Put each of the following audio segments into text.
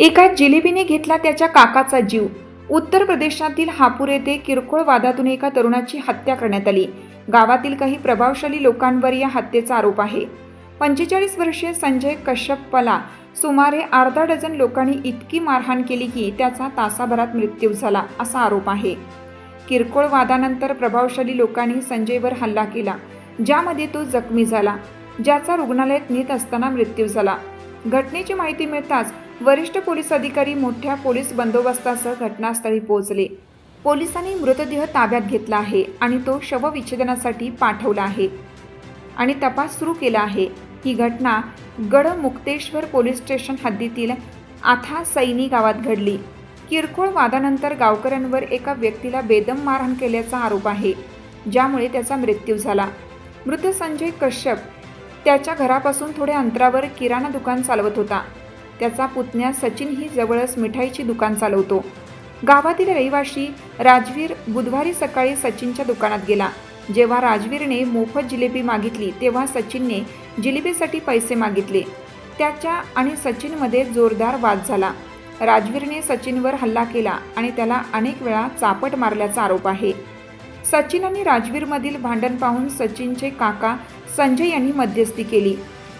एका जिलेबीने घेतला त्याच्या काकाचा जीव. उत्तर प्रदेशातील हापूर येथे किरकोळ वादातून एका तरुणाची हत्या करण्यात आली. गावातील काही प्रभावशाली लोकांवर या हत्येचा आरोप आहे. पंचेचाळीस वर्षीय संजय कश्यपला सुमारे अर्धा डझन लोकांनी इतकी मारहाण केली की त्याचा तासाभरात मृत्यू झाला असा आरोप आहे. किरकोळ वादानंतर प्रभावशाली लोकांनी संजयवर हल्ला केला ज्यामध्ये तो जखमी झाला ज्याचा रुग्णालयात नेत असताना मृत्यू झाला. घटनेची माहिती मिळताच वरिष्ठ पोलीस अधिकारी मोठ्या पोलीस बंदोबस्तासह घटनास्थळी पोहोचले. पोलिसांनी मृतदेह ताब्यात घेतला आहे आणि तो शवविच्छेदनासाठी पाठवला आहे. आणि तपास सुरू केला आहे. ही घटना गडमुक्तेश्वर पोलीस स्टेशन हद्दीतील आथा सैनी गावात घडली. किरकोळ वादानंतर गावकऱ्यांवर एका व्यक्तीला बेदम मारहाण केल्याचा आरोप आहे ज्यामुळे त्याचा मृत्यू झाला. मृत संजय कश्यप त्याच्या घरापासून थोड्या अंतरावर किराणा दुकान चालवत होता. त्याचा पुतण्या सचिन ही जवळच मिठाईची दुकान चालवतो. गावातील रहिवाशी राजवीर बुधवारी सकाळी सचिनच्या दुकानात गेला. जेव्हा राजवीरने मोफत जिलेबी मागितली तेव्हा सचिनने जिलेबीसाठी पैसे मागितले. त्याच्या आणि सचिनमध्ये जोरदार वाद झाला. राजवीरने सचिनवर हल्ला केला आणि त्याला अनेक वेळा चापट मारल्याचा आरोप आहे. सचिन आणि राजवीरमधील भांडण पाहून सचिनचे काका संजय यांनी मध्यस्थी केली.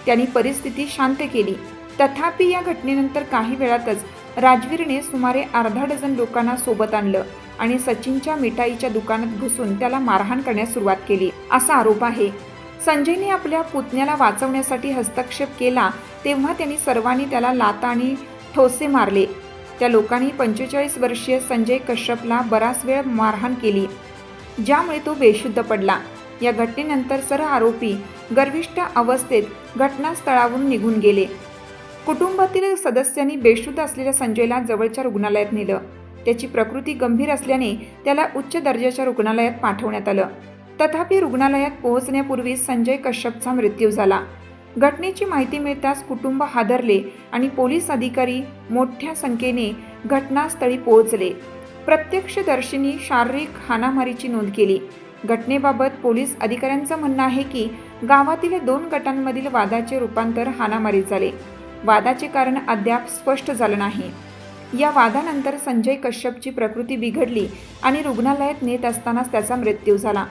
त्यांनी परिस्थिती शांत केली. तथापि या घटनेनंतर काही वेळातच राजवीरने सुमारे अर्धा डझन लोकांना सोबत आणलं आणि सचिनच्या मिठाईच्या दुकानात घुसून त्याला मारहाण करण्यास सुरुवात केली. असा आरोप आहे. संजयने आपल्या पुतण्याला वाचवण्यासाठी हस्तक्षेप केला तेव्हा त्यांनी सर्वांनी त्याला लाता आणि ठोसे मारले. त्या लोकांनी पंचेचाळीस वर्षीय संजय कश्यपला बराच वेळ मारहाण केली ज्यामुळे तो बेशुद्ध पडला. या घटनेनंतर सर आरोपी गर्विष्ठ अवस्थेत घटनास्थळावरून निघून गेले. कुटुंबातील सदस्यांनी बेशुद्ध असलेल्या संजयला जवळच्या रुग्णालयात नेलं. त्याची प्रकृती गंभीर असल्याने त्याला उच्च दर्जाच्या रुग्णालयात पाठवण्यात आलं. तथापि रुग्णालयात पोहोचण्यापूर्वी संजय कश्यपचा मृत्यू झाला. घटनेची माहिती मिळताच कुटुंब हादरले आणि पोलीस अधिकारी मोठ्या संख्येने घटनास्थळी पोहोचले. प्रत्यक्षदर्शींनी शारीरिक हाणामारीची नोंद केली. घटनेबाबत पोलीस अधिकाऱ्यांचं म्हणणं आहे की गावातील दोन गटांमधील वादाचे रूपांतर हाणामारीत झाले. वादाचे कारण अद्याप स्पष्ट झालं नाही. या वादानंतर संजय कश्यपची प्रकृती बिघडली आणि रुग्णालयात नेत असतानाच त्याचा मृत्यू झाला.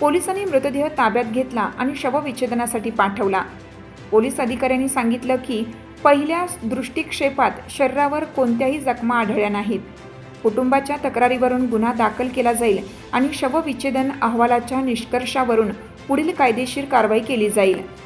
पोलिसांनी मृतदेह ताब्यात घेतला आणि शवविच्छेदनासाठी पाठवला. पोलीस अधिकाऱ्यांनी सांगितलं की पहिल्या दृष्टिक्षेपात शरीरावर कोणत्याही जखमा आढळल्या नाहीत. कुटुंबाच्या तक्रारीवरून गुन्हा दाखल केला जाईल आणि शवविच्छेदन अहवालाच्या निष्कर्षावरून पुढील कायदेशीर कारवाई केली जाईल.